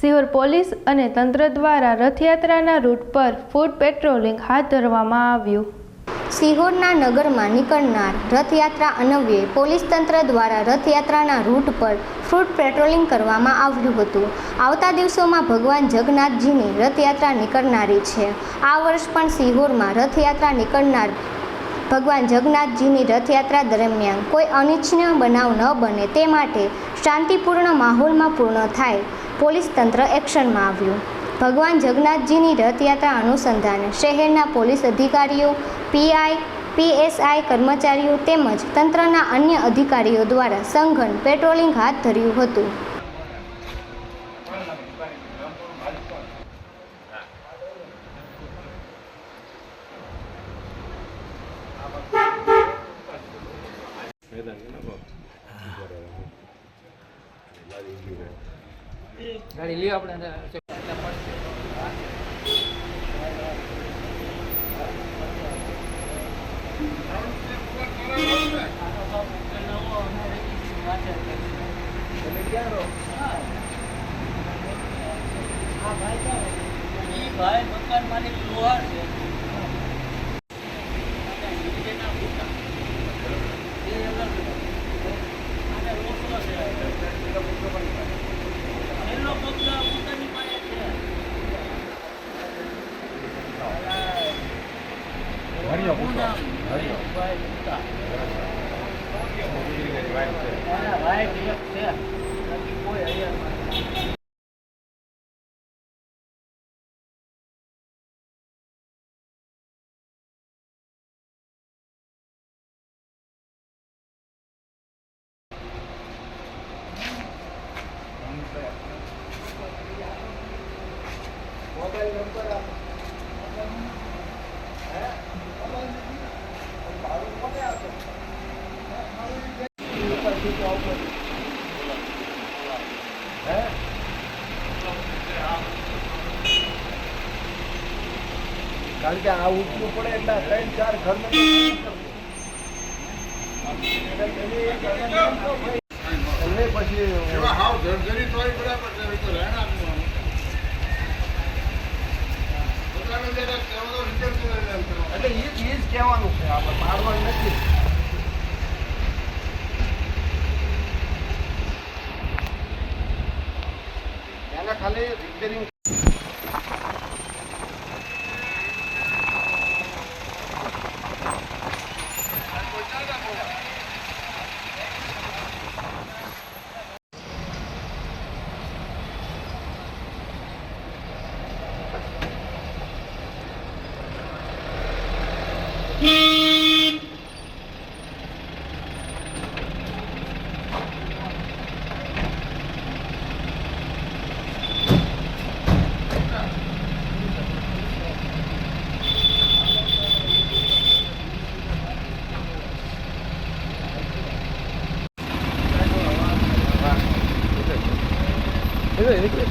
Sihor police અને તંત્ર દ્વારા રથયાત્રાના રૂટ પર ફૂડ પેટ્રોલિંગ હાથ ધરવામાં આવ્યું. સિહોરના નગરમાં નીકળનાર રથયાત્રા અન્વયે પોલીસ તંત્ર દ્વારા રથયાત્રાના રૂટ પર ફ્રૂટ પેટ્રોલિંગ કરવામાં આવ્યું હતું. આવતા દિવસોમાં ભગવાન જગન્નાથજીની રથયાત્રા નીકળનારી છે. આ વર્ષ પણ સિહોરમાં રથયાત્રા નીકળનાર ભગવાન જગન્નાથજીની રથયાત્રા દરમિયાન કોઈ અનિચ્છનીય બનાવ ન બને તે માટે શાંતિપૂર્ણ માહોલમાં પૂર્ણ થાય પોલીસ તંત્ર એક્શનમાં આવ્યું. ભગવાન જગન્નાથજીની રથયાત્રા અનુસંધાને શહેરના પોલીસ અધિકારીઓ, પીઆઈ, પીએસઆઈ કર્મચારીઓ તેમજ તંત્રના અન્ય અધિકારીઓ દ્વારા સંઘન પેટ્રોલિંગ હાથ ધર્યું હતું. ગાડી લ્યો આપણે ભાઈ મકાન માલિક લોહાર છે. ભાઈ પૂછતા. એના ભાઈ એક છે બાકી કોઈ અહીંયા નથી. કારણ કે આ ઉઠવું પડે એટલે ત્રણ ચાર ઘર પછી এখানে রিপেয়ারিং રિપેરિંગ એટલે